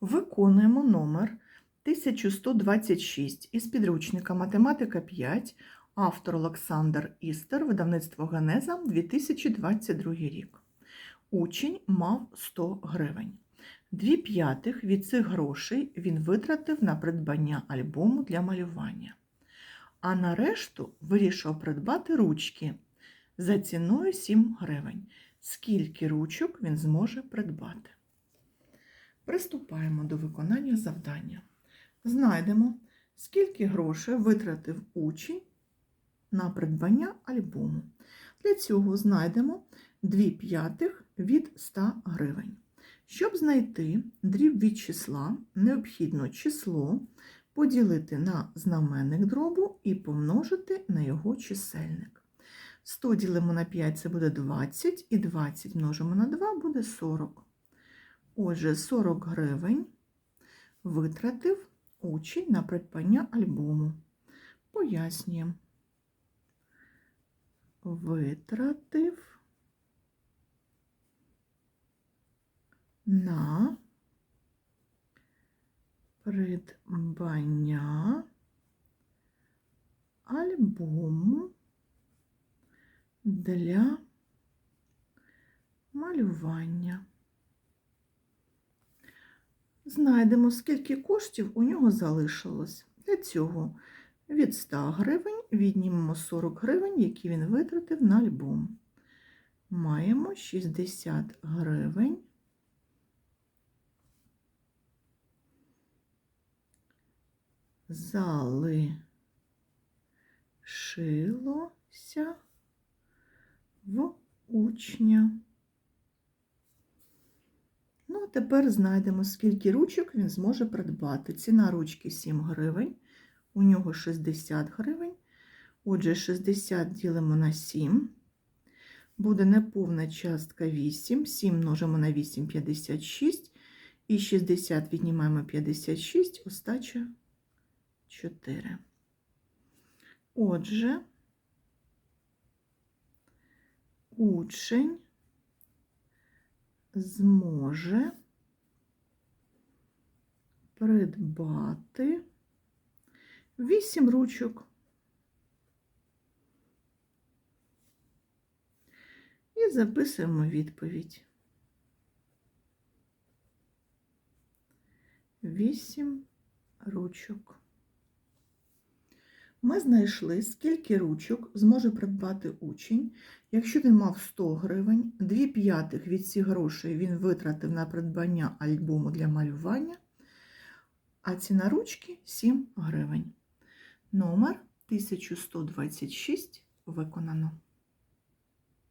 Виконуємо номер 1126 із підручника Математика 5, автор Олександр Істер, видавництво Генеза, 2022 рік. Учень мав 100 гривень. Дві п'ятих від цих грошей він витратив на придбання альбому для малювання. А на решту вирішив придбати ручки за ціною 7 гривень. Скільки ручок він зможе придбати? Приступаємо до виконання завдання. Знайдемо, скільки грошей витратив учень на придбання альбому. Для цього знайдемо 2 п'ятих від 100 гривень. Щоб знайти дріб від числа, необхідно число поділити на знаменник дробу і помножити на його чисельник. 100 ділимо на 5 це буде 20, і 20 множимо на 2 буде 40. Отже, 40 гривень витратив учень на придбання альбому. Пояснюємо. Витратив на придбання альбому для малювання. Знайдемо, скільки коштів у нього залишилось. Для цього від 100 гривень віднімемо 40 гривень, які він витратив на альбом. Маємо 60 гривень. Залишилося в учня. Тепер знайдемо, скільки ручок він зможе придбати. Ціна ручки 7 гривень, у нього 60 гривень. Отже, 60 ділимо на 7. Буде неповна частка 8. 7 множимо на 8 56. І 60 віднімаємо 56, остача 4. Отже, учень зможе придбати 8 ручок. І записуємо відповідь. 8 ручок. Ми знайшли, скільки ручок зможе придбати учень, якщо він мав 100 гривень, 2 п'ятих від цих грошей він витратив на придбання альбому для малювання, а ціна ручки 7 гривень. Номер 1126 виконано.